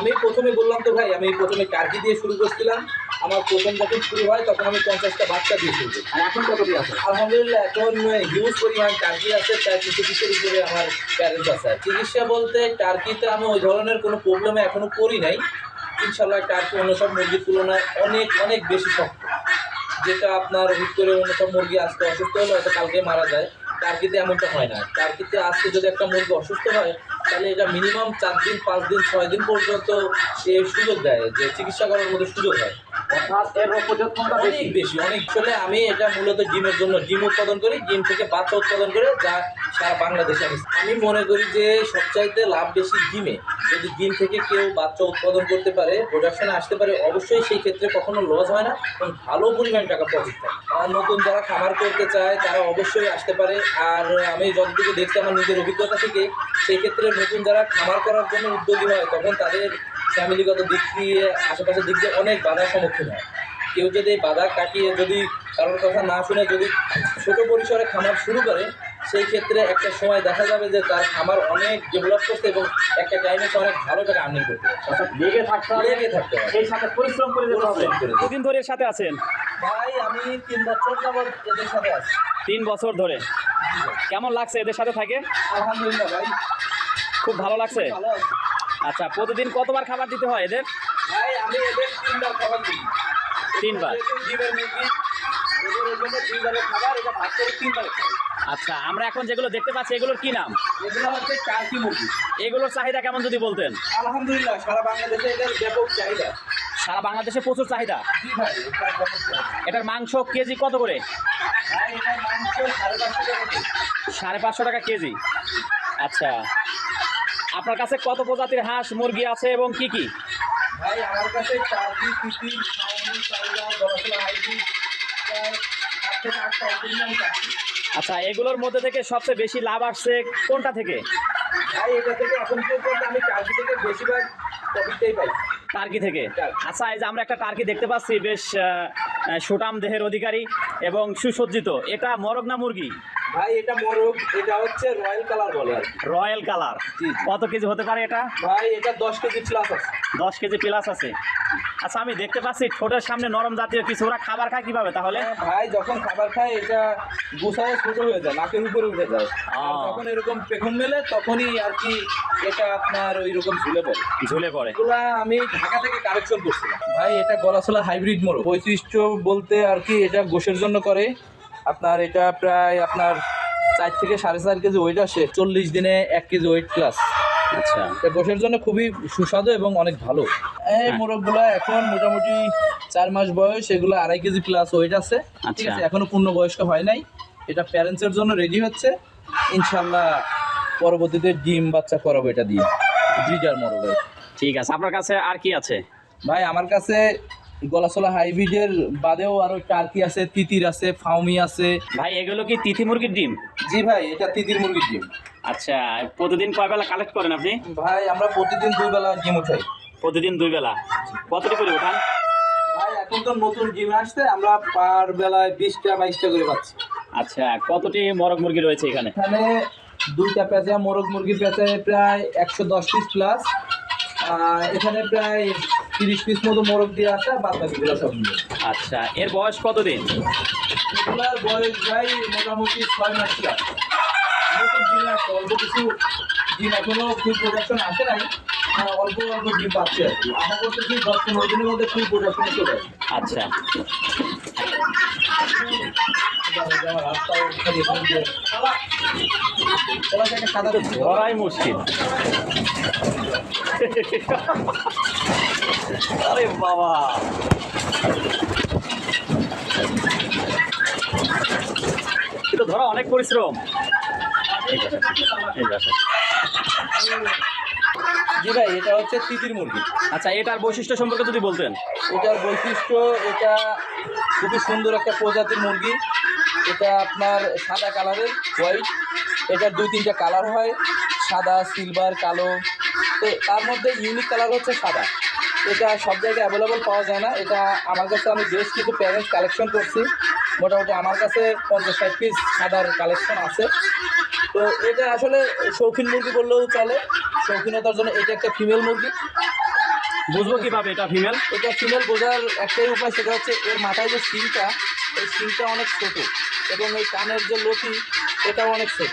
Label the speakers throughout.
Speaker 1: আমি প্রথমে বললাম তো ভাই আমি প্রথমে টার্কি দিয়ে শুরু করছিলাম। আমার প্রথম যখন শুরু হয় তখন আমি পঞ্চাশটা বাচ্চা দিয়ে শুরু করি।
Speaker 2: আর এখন কতটি আছে?
Speaker 1: আলহামদুলিল্লাহ এখন হিউজ পরিমাণ টার্কি আছে প্রায় কিছু কিছুর উপরে আমার প্যারেন্টস আছে। চিকিৎসা বলতে টার্কিতে আমি ওই ধরনের কোনো প্রবলেমে এখনও করি নাই। ইনশাল্লাহ টার্কি অন্য সব মুরগির তুলনায় অনেক অনেক বেশি শক্ত। যেটা আপনার হুট করে অন্য সব মুরগি আজকে অসুস্থ হলে হয়তো কালকে মারা যায়। টার্কিতে এমনটা হয় না। টার্কিতে আজকে যদি একটা মুরগি অসুস্থ হয় তাহলে এটা মিনিমাম চার দিন, পাঁচ দিন, ছয় দিন পর্যন্ত সুযোগ দেয়, যে চিকিৎসা করার মধ্যে সুযোগ হয়।
Speaker 2: অর্থাৎ এর রোগ প্রতিরোধ বেশি।
Speaker 1: অনেক বেশি অনেক চলে আমি এটা মূলত ডিমের জন্য ডিম উৎপাদন করি ডিম থেকে বাচ্চা উৎপাদন করে যা সারা বাংলাদেশে আমি আমি মনে করি যে সবচাইতে লাভ বেশি ডিমে যদি ডিম থেকে কেউ বাচ্চা উৎপাদন করতে পারে প্রোডাকশনে আসতে পারে অবশ্যই সেই ক্ষেত্রে কখনো লস হয় না এবং ভালো পরিমাণ টাকা প্রফিট থাকে আর নতুন যারা খামার করতে চায় তারা অবশ্যই আসতে পারে। আর আমি যতটুকু দেখছি আমার নিজের অভিজ্ঞতা থেকে সেই ক্ষেত্রে নতুন যারা খামার করার জন্য উদ্যোগী হয় তখন তাদের ফ্যামিলিগত দিক দিয়ে আশেপাশের দিক দিয়ে অনেক বাধার সম্মুখীন হয়। কেউ যদি এই বাধা কাটিয়ে যদি কারোর কথা না শুনে যদি ছোট পরিসরে খামার শুরু করে সেই ক্ষেত্রে একটা সময় দেখা যাবে যে তার খামার অনেক ডেভেলপ করতে এবং একটা টাইমে সে অনেক ভালো টাকা আর্নিং করতে
Speaker 2: লেগে থাকতে হবে
Speaker 1: লেগে থাকতে হবে।
Speaker 2: সেই সাথে পরিশ্রম করে
Speaker 1: পরিশ্রম করে
Speaker 3: ধরে এর সাথে আছেন?
Speaker 1: ভাই আমি তিন বছর যাবত এদের সাথে আছি।
Speaker 3: তিন বছর ধরে। কেমন লাগছে এদের সাথে থাকে?
Speaker 1: আলহামদুলিল্লাহ ভাই।
Speaker 3: খুব ভালো লাগছে?
Speaker 1: ভালো
Speaker 3: আচ্ছা প্রতিদিন কতবার খাবার দিতে হয় এদের?
Speaker 1: ভাই আমি এদের তিনবার খাবার দিই।
Speaker 3: তিনবার?
Speaker 1: ডিমের মুরগি এদের ওই জন্য দুইবারের খাবার এটা ভাগ করে তিনবারে খাই।
Speaker 3: আচ্ছা আমরা এখন যেগুলো দেখতে পাচ্ছি এগুলোর কি নাম?
Speaker 1: এগুলো হচ্ছে টার্কি মুরগি।
Speaker 3: এগুলোর চাহিদা কেমন যদি বলতেন?
Speaker 1: আলহামদুলিল্লাহ সারা বাংলাদেশে এটার ব্যাপক চাহিদা।
Speaker 3: সারা বাংলাদেশে প্রচুর চাহিদা?
Speaker 1: এটার
Speaker 3: মাংস কেজি কত করে।
Speaker 1: সাড়ে পাঁচশো টাকা কেজি।
Speaker 3: আচ্ছা আপনার কাছে কত প্রজাতির হাঁস মুরগি আছে এবং কি কি?
Speaker 1: ভাই আমার কাছে
Speaker 3: আচ্ছা এগুলোর মধ্যে থেকে সবচেয়ে বেশি লাভ আসছে কোনটা থেকে?
Speaker 1: ভাই এটা থেকে এখন পর্যন্ত আমি টার্কি থেকে বেশিরভাগ প্রফিটটাই পাই।
Speaker 3: টার্কি থেকে? আচ্ছা এই যে আমরা একটা টার্কি দেখতে পাচ্ছি বেশ সুটাম দেহের অধিকারী এবং সুসজ্জিত। এটা মরগ না মুরগি?
Speaker 1: ভাই এটা মোরগ এটা হচ্ছে রয়্যাল কালার বলে আর
Speaker 3: রয়্যাল কালার। কত কেজি হতে পারে এটা?
Speaker 1: ভাই এটা দশ কেজি প্লাস আছে।
Speaker 3: দশ কেজি প্লাস আছে। আচ্ছা আমি দেখতে পাচ্ছি ঠোঁটের সামনে নরম জাতীয় কিছু। ওরা খাবার খায় কীভাবে তাহলে?
Speaker 1: হ্যাঁ, ভাই যখন খাবার খায় এটা গুছায় ছোট হয়ে যায় নাকের উপরে উঠে যায়। যখন এরকম পেখম মেলে তখনই আর কি এটা আপনার ওই রকম ঝুলে পড়ে।
Speaker 3: ঝুলে পড়ে।
Speaker 1: এগুলা আমি ঢাকা থেকে কালেকশন করছিলাম। ভাই এটা গলাছলা হাইব্রিড মোড় বৈশিষ্ট্য বলতে আর কি এটা গোশের জন্য করে। আপনার এটা প্রায় আপনার চার থেকে সাড়ে চার কেজি ওয়েট আসে। চল্লিশ দিনে এক কেজি ওয়েট প্লাস
Speaker 3: আচ্ছা।
Speaker 1: গোশের জন্য খুবই সুস্বাদু এবং অনেক ভালো। এই মোরগগুলো এখন মোটামুটি চার মাস বয়স এগুলো আড়াই কেজি প্লাস ওয়েট আছে। ঠিক
Speaker 3: আচ্ছা।
Speaker 1: আছে এখনও পূর্ণ বয়স্ক হয় নাই। এটা প্যারেন্টসের জন্য রেডি হচ্ছে। ইনশাল্লাহ পরবর্তীতে ডিম বাচ্চা করাবো এটা দিয়ে। ব্রিডার
Speaker 3: ঠিক আছে আপনার কাছে আর কি আছে?
Speaker 1: ভাই আমার কাছে গলাছলা হাইব্রিডের বাদেও আরও টার্কি আছে তিতির আছে ফাউমি আছে।
Speaker 3: ভাই এগুলো কি তিথি মুরগির ডিম?
Speaker 1: জি ভাই এটা তিতির মুরগির ডিম।
Speaker 3: আচ্ছা প্রতিদিন কয় বেলা কালেক্ট করেন আপনি?
Speaker 1: ভাই আমরা প্রতিদিন দুই বেলা ডিম উঠাই।
Speaker 3: প্রতিদিন দুই বেলা? কতটি করে ওঠান
Speaker 1: ভাই এখন তো নতুন ডিম আসছে আমরা পার বেলায় বিশটা বাইশটা করে পাচ্ছি।
Speaker 3: আচ্ছা কতটি মরগ মুরগি রয়েছে এখানে?
Speaker 1: এখানে দুইটা পেঁচা মোরগ মুরগির পেঁচায় প্রায় একশো দশ পিস প্লাস এখানে প্রায় তিরিশ পিস মতো মোরগ দিয়ে আসে বাদ বাকিগুলো সব মিলে
Speaker 3: আচ্ছা এর বয়স কতদিন?
Speaker 1: এগুলার বয়স ভাই মোটামুটি ছয় মাস প্লাস। নতুন ডিম আসছে অল্প কিছু ডিম এখনও ফুল প্রোডাকশন আসে নাই অল্প অল্প ডিম পাচ্ছে আর কি। আশা করতেছি দশ পনেরো দিনের মধ্যে ফুল প্রোডাকশনে চলে
Speaker 3: আচ্ছা।
Speaker 1: আমার।
Speaker 3: ধরাই মুশকিল। আরে বাবা। কিন্তু ধরা অনেক পরিশ্রম।
Speaker 1: জি ভাই এটা হচ্ছে তিতির মুরগি।
Speaker 3: আচ্ছা এটার বৈশিষ্ট্য সম্পর্কে যদি বলতেন।
Speaker 1: এটার বৈশিষ্ট্য এটা খুবই সুন্দর একটা প্রজাতির মুরগি। এটা আপনার সাদা কালারের হোয়াইট এটার দুই তিনটা কালার হয় সাদা সিলভার কালো। তো তার মধ্যে ইউনিক কালার হচ্ছে সাদা। এটা সব জায়গায় অ্যাভেলেবল পাওয়া যায় না। এটা আমার কাছে আমি বেশ কিছু প্যারেন্টস কালেকশন করছি। মোটামুটি আমার কাছে পঞ্চাশ ষাট পিস সাদার কালেকশন আছে। তো এটা আসলে শৌখিন মুরগি বললেও চলে। শৌখিনতার জন্য এটা একটা ফিমেল মুরগি।
Speaker 3: বুঝব কীভাবে এটা ফিমেল
Speaker 1: এটা ফিমেল বোঝার একটাই উপায় সেটা হচ্ছে এর মাথায় যে সিংটা এই সিংটা অনেক ছোট এবং এই কানের যে লতি এটাও অনেক ছোট।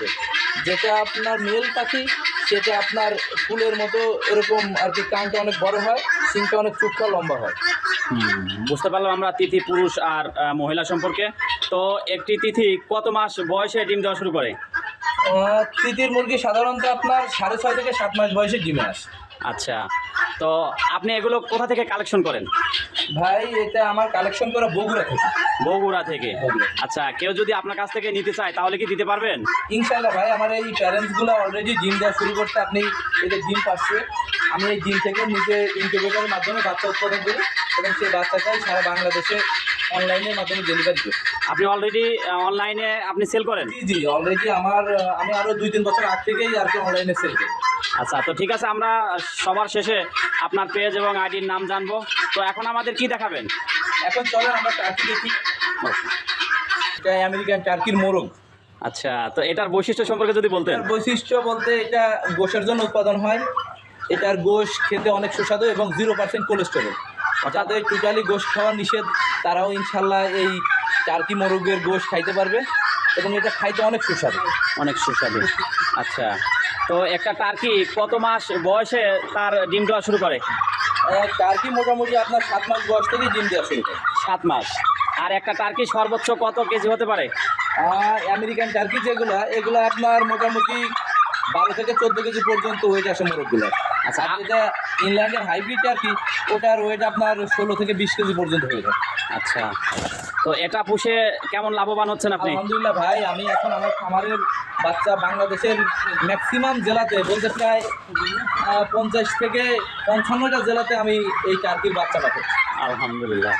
Speaker 1: যেটা আপনার মেল পাখি সেটা আপনার ফুলের মতো এরকম আর কি কানটা অনেক বড় হয়। সিংটা অনেক চুপটা লম্বা হয়।
Speaker 3: বুঝতে পারলাম আমরা তিথি পুরুষ আর মহিলা সম্পর্কে। তো একটি তিথি কত মাস বয়সে ডিম দেওয়া শুরু করে?
Speaker 1: তিথির মুরগি সাধারণত আপনার সাড়ে ছয় থেকে সাত মাস বয়সে ডিমে আসে।
Speaker 3: আচ্ছা তো আপনি এগুলো কোথা থেকে কালেকশন করেন?
Speaker 1: ভাই এটা আমার কালেকশন করা বগুড়া থেকে।
Speaker 3: বগুড়া থেকে। আচ্ছা কেউ যদি আপনার কাছ থেকে নিতে চায় তাহলে কি দিতে পারবেন?
Speaker 1: ইনশাল্লাহ ভাই আমার এই প্যারেন্টসগুলো অলরেডি জিম দেওয়া শুরু করতে আপনি এদের ডিম পাচ্ছে আমি এই জিম থেকে নিজে ইনকিউবেটরের মাধ্যমে বাচ্চা উৎপাদন করি এবং সেই বাচ্চাটাই সারা বাংলাদেশে অনলাইনের মাধ্যমে ডেলিভারি করি
Speaker 3: আপনি অলরেডি অনলাইনে আপনি সেল করেন?
Speaker 1: জি জি অলরেডি আমার আমি আরও দুই তিন বছর আগ থেকেই আর কি অনলাইনে সেল করি।
Speaker 3: আচ্ছা তো ঠিক আছে আমরা সবার শেষে আপনার পেজ এবং আইডির নাম জানব। তো এখন আমাদের কি দেখাবেন?
Speaker 1: এখন চলেন আমরা টার্কি দেখি। এটা আমেরিকান টার্কির মোরগ।
Speaker 3: আচ্ছা তো এটার বৈশিষ্ট্য সম্পর্কে যদি বলতেন।
Speaker 1: বৈশিষ্ট্য বলতে এটা গোশের জন্য উৎপাদন হয়। এটার গোশ খেতে অনেক সুস্বাদু এবং জিরো পার্সেন্ট কোলেস্টেরল যাদের টোটালি গোশ খাওয়া নিষেধ তারাও ইনশাল্লাহ এই টার্কি মোরগের গোশ খাইতে পারবে এবং এটা খাইতে অনেক সুস্বাদু।
Speaker 3: অনেক সুস্বাদু। আচ্ছা তো একটা টার্কি কত মাস বয়সে তার ডিম দেওয়া শুরু করে?
Speaker 1: টার্কি মোটামুটি আপনার সাত মাস বয়স থেকেই ডিম দেওয়া শুরু করে।
Speaker 3: সাত মাস। আর একটা টার্কি সর্বোচ্চ কত কেজি হতে পারে?
Speaker 1: আমেরিকান টার্কি যেগুলো এগুলো আপনার মোটামুটি বারো থেকে চোদ্দ কেজি পর্যন্ত ওয়েট আসে মোরগগুলো
Speaker 3: আচ্ছা
Speaker 1: আর যেটা ইংল্যান্ডের হাইব্রিড টার্কি ওটার ওয়েট আপনার ষোলো থেকে বিশ কেজি পর্যন্ত হয়ে যায়।
Speaker 3: আচ্ছা। তো এটা পুষে কেমন লাভবান হচ্ছেন আপনি?
Speaker 1: আলহামদুলিল্লাহ ভাই আমি এখন আমার খামারের বাচ্চা বাংলাদেশের ম্যাক্সিমাম জেলাতে বলতে প্রায় পঞ্চাশ থেকে পঞ্চান্নটা জেলাতে আমি এই টার্কির বাচ্চা পাঠাচ্ছি
Speaker 3: আলহামদুলিল্লাহ।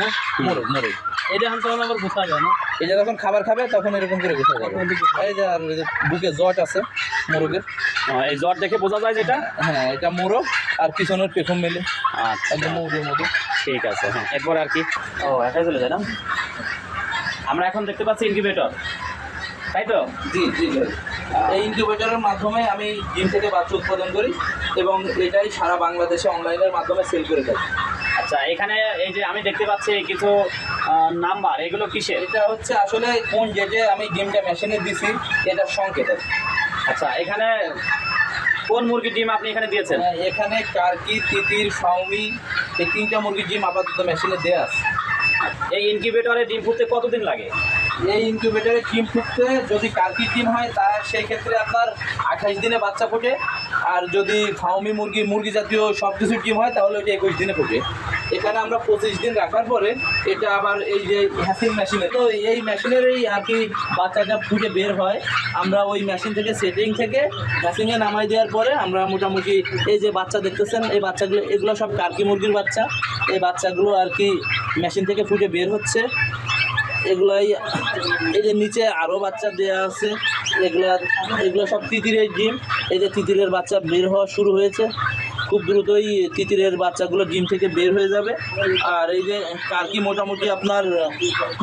Speaker 1: না? মোরগ
Speaker 3: এটা এখন তখন আবার বোঝা যায় না?
Speaker 1: এই যে যখন খাবার খাবে তখন এরকম করে গুছা যাবে। এই যে আর এই যে বুকে জট আছে। মোরগের
Speaker 3: এই জ্বর দেখে বোঝা যায় যেটা?
Speaker 1: হ্যাঁ এটা মোরগ আর পিছনের পেখম মেলে।
Speaker 3: আচ্ছা।
Speaker 1: একদম মৌজের মতো।
Speaker 3: ঠিক আছে হ্যাঁ এরপর আর কি? ও একাই চলে যায় না? আমরা এখন দেখতে পাচ্ছি ইনকিউবেটর তাই তো?
Speaker 1: জি জি। এই ইনকিউবেটরের মাধ্যমে আমি ডিম থেকে বাচ্চা উৎপাদন করি এবং এটাই সারা বাংলাদেশে অনলাইনের মাধ্যমে সেল করে থাকি।
Speaker 3: আচ্ছা এখানে এই যে আমি দেখতে পাচ্ছি কিছু নাম্বার এগুলো কিসের?
Speaker 1: এটা হচ্ছে আসলে কোন জেটে আমি ডিমটা মেশিনে দিছি এটার সংকেত আছে।
Speaker 3: আচ্ছা এখানে কোন মুরগির ডিম আপনি এখানে দিয়েছেন?
Speaker 1: এখানে কার্কি তিতির ফাউমি এই তিনটা মুরগির ডিম আপাতত মেশিনে দেওয়া আছে।
Speaker 3: এই ইনকিউবেটরে ডিম ফুটতে কতদিন লাগে?
Speaker 1: এই ইনকিউবেটরে ডিম ফুটতে যদি টার্কি ডিম হয় তার সেই ক্ষেত্রে আপনার আঠাশ দিনে বাচ্চা ফোটে। আর যদি ফাউমি মুরগি মুরগি জাতীয় সব কিছু ডিম হয় তাহলে ওইটা একুশ দিনে ফোটে। এখানে আমরা পঁচিশ দিন রাখার পরে এটা আবার এই যে হ্যাসিং মেশিনে তো এই মেশিনের এই আর কি বাচ্চাটা ফুটে বের হয়। আমরা ওই মেশিন থেকে সেটিং থেকে হ্যাসিংয়ে নামাই দেওয়ার পরে আমরা মোটামুটি এই যে বাচ্চা দেখতেছেন, এই বাচ্চাগুলো, এগুলো সব টার্কি মুরগির বাচ্চা। এই বাচ্চাগুলো আর কি মেশিন থেকে ফুটে বের হচ্ছে। এগুলাই, এই যে নিচে আরও বাচ্চা দেওয়া আছে। এগুলা, এগুলো সব তিতিরের ডিম। এই যে তিতিরের বাচ্চা বের হওয়া শুরু হয়েছে। খুব দ্রুতই তিতিরের বাচ্চাগুলো ডিম থেকে বের হয়ে যাবে। আর এই যে কার্কি মোটামুটি আপনার,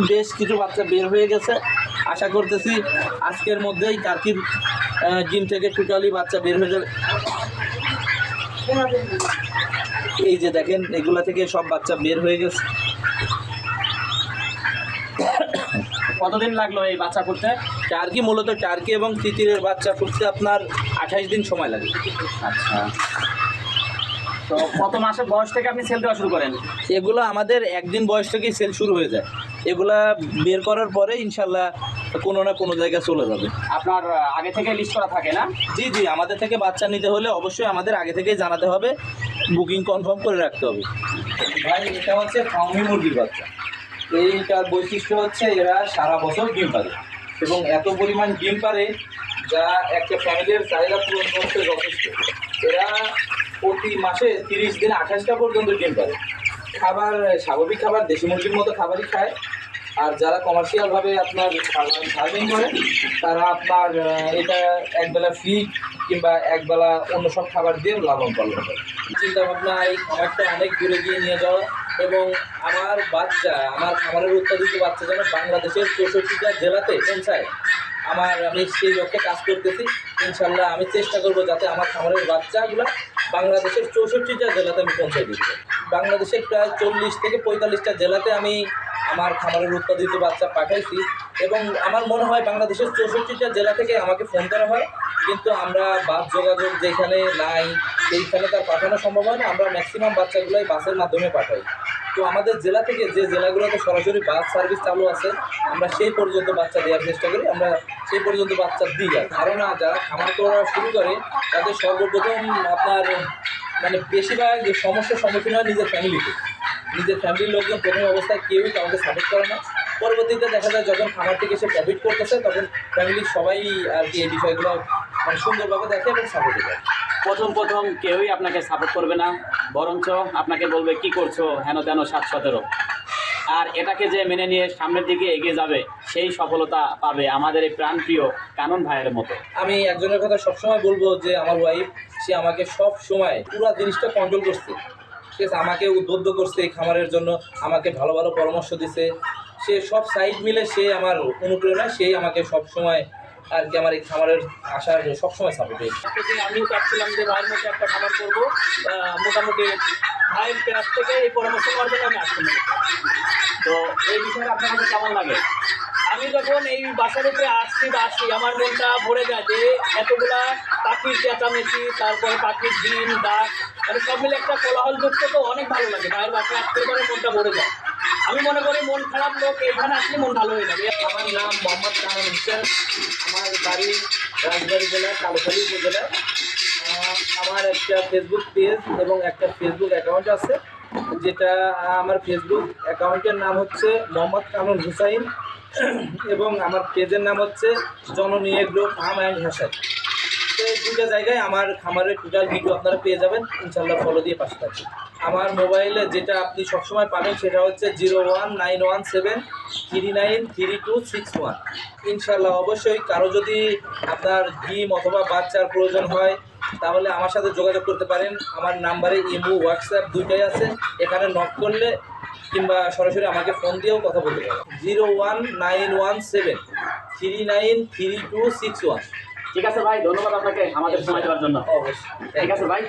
Speaker 1: বেশ কিছু বাচ্চা বের হয়ে গেছে। আশা করতেছি আজকের মধ্যেই কার্কির ডিম থেকে টোটালি বাচ্চা বের হয়ে যাবে। এই যে দেখেন, এগুলা থেকে সব বাচ্চা বের হয়ে গেছে।
Speaker 3: কতদিন লাগল এই বাচ্চা করতে?
Speaker 1: টার্কি মূলত টার্কি এবং তিতিরের বাচ্চা ফুটতে আপনার আঠাইশ দিন সময় লাগে।
Speaker 3: আচ্ছা। তো কত মাসের বয়স থেকে আপনি সেল দেওয়া শুরু করেন?
Speaker 1: এগুলো আমাদের একদিন বয়স থেকেই সেল শুরু হয়ে যায়। এগুলা বের করার পরে ইনশাল্লাহ কোনো না কোনো জায়গায় চলে যাবে।
Speaker 3: আপনার আগে থেকে লিস্ট করা থাকে না?
Speaker 1: জি জি আমাদের থেকে বাচ্চা নিতে হলে অবশ্যই আমাদের আগে থেকেই জানাতে হবে বুকিং কনফার্ম করে রাখতে হবে। ভাই এটা হচ্ছে ফার্মি মুরগির বাচ্চা। এইটার বৈশিষ্ট্য হচ্ছে এরা সারা বছর ডিম পারে। এবং এত পরিমাণ ডিম পারে যা একটা ফ্যামিলির চাহিদা পূরণ করতে যথেষ্ট। এরা প্রতি মাসে তিরিশ দিন আঠাশটা পর্যন্ত ডিম পারে। খাবার, স্বাভাবিক খাবার, দেশি মুরগির মতো খাবারই খায়। আর যারা কমার্শিয়ালভাবে আপনার ফার্মিং করে, তারা আপনার এটা একবেলা ফিড কিংবা একবেলা অন্য সব খাবার দিয়ে লালন পালন করে। চিন্তা ভাবনা এই খাবারটা অনেক দূরে গিয়ে নিয়ে যাওয়া এবং আমার বাচ্চা, আমার খামারের উৎপাদিত বাচ্চা যেন বাংলাদেশের চৌষট্টিটা জেলাতে পৌঁছায়, আমার আমি সেই লক্ষ্যে কাজ করতেছি। ইনশাল্লাহ আমি চেষ্টা করব যাতে আমার খামারের বাচ্চাগুলো বাংলাদেশের চৌষট্টিটা জেলাতে আমি পৌঁছে দিচ্ছি। বাংলাদেশের প্রায় চল্লিশ থেকে পঁয়তাল্লিশটা জেলাতে আমি আমার খামারের উৎপাদিত বাচ্চা পাঠাইছি এবং আমার মনে হয় বাংলাদেশের চৌষট্টিটা জেলা থেকে আমাকে ফোন করা হয়, কিন্তু আমরা বাস যোগাযোগ যেখানে নাই সেইখানে তার পাঠানো সম্ভব হয় না। আমরা ম্যাক্সিমাম বাচ্চাগুলোই বাসের মাধ্যমে পাঠাই। তো আমাদের জেলা থেকে যে জেলাগুলোতে সরাসরি বাস সার্ভিস চালু আছে, আমরা সেই পর্যন্ত বাচ্চা দেওয়ার চেষ্টা করি, আমরা সেই পর্যন্ত বাচ্চা দিই আর। ধারণা যা খামার করা শুরু করে, তাদের সর্বপ্রথম আপনার মানে বেশিরভাগ সমস্যার সম্মুখীন হয় নিজের ফ্যামিলিতে। নিজের ফ্যামিলির লোকজন প্রথম অবস্থায় কেউই কাউকে সাপোর্ট করে না। পরবর্তীতে দেখা যায় যখন খামার থেকে সে প্রফিট করতেছে, তখন ফ্যামিলির সবাই আর কি এই বিষয়গুলো মানে সুন্দরভাবে দেখে এবং সাপোর্ট দেয়
Speaker 3: প্রথম প্রথম কেউই আপনাকে সাপোর্ট করবে না, বরঞ্চ আপনাকে বলবে, কি করছ? হেন তেন সাত সতেরো। আর এটাকে যে মেনে নিয়ে সামনের দিকে এগিয়ে যাবে, সেই সফলতা পাবে আমাদের এই প্রাণপ্রিয় কানন ভাইয়ের মতো।
Speaker 1: আমি একজনের কথা সবসময় বলব যে, আমার ওয়াইফ সে আমাকে সব সময় পুরো জিনিসটা কন্ট্রোল করছে। ঠিক আছে আমাকে উদ্বুদ্ধ করছে এই খামারের জন্য, আমাকে ভালো ভালো পরামর্শ দিছে। সে সব সাইড মিলে সে আমার অনুপ্রেরণা সেই আমাকে সব সময় আর কি আমার এই খামারের আসার সবসময় সাপোর্ট
Speaker 4: আমিও চাচ্ছিলাম যে ভাইয়ের মধ্যে একটা খাবার করব। মোটামুটি ভাইয়ের কাছ থেকে এই পরামর্শ নেওয়ার জন্য আমি আসতে।
Speaker 3: তো এই বিষয়টা আপনার কাছে কেমন লাগে?
Speaker 4: আমি যখন এই বাসার উপরে আসছি বা আসি আমার মনটা ভরে যায় যে এতগুলা পাখির চেঁচামেচি, তারপরে পাখির ডিম, ডাক মানে সব মিলে একটা কোলাহল যুক্ত তো অনেক ভালো লাগে। ভাইয়ের বাসায় আসতে পরে মনটা ভরে যায়। আমি মনে করি মন খারাপ লোক এইখানে আসলে মন ভালো হয়ে যাবে।
Speaker 1: আমার নাম মোহাম্মদ কামাল হোসেন। আমার বাড়ি রাজবাড়ি জেলার কালোখালী উপজেলায় আমার একটা ফেসবুক পেজ এবং একটা ফেসবুক অ্যাকাউন্ট আছে, যেটা আমার ফেসবুক অ্যাকাউন্টের নাম হচ্ছে মোহাম্মদ কামরুল হুসাইন। এবং আমার পেজের নাম হচ্ছে জননী এগ্রো ফার্ম অ্যান্ড হ্যাসার তো এই দুটো জায়গায় আমার খামারের টোটাল ভিডিও আপনারা পেয়ে যাবেন। ইনশাল্লাহ ফলো দিয়ে পাশে থাকবেন। আমার মোবাইলে যেটা আপনি সবসময় পাবেন সেটা হচ্ছে zero one nine one seven three nine three two six one. ইনশাল্লাহ অবশ্যই কারও যদি আপনার ডিম অথবা বাচ্চার প্রয়োজন হয় তাহলে আমার সাথে যোগাযোগ করতে পারেন। আমার নাম্বারে ইমো হোয়াটসঅ্যাপ দুইটাই আছে। এখানে নক করলে কিংবা সরাসরি আমাকে ফোন দিয়েও কথা বলতে পারেন zero one nine one seven three nine three two six one.
Speaker 3: ঠিক আছে ভাই ধন্যবাদ আপনাকে আমাদের সময় দেওয়ার জন্য।
Speaker 1: অবশ্যই।
Speaker 3: ঠিক আছে ভাই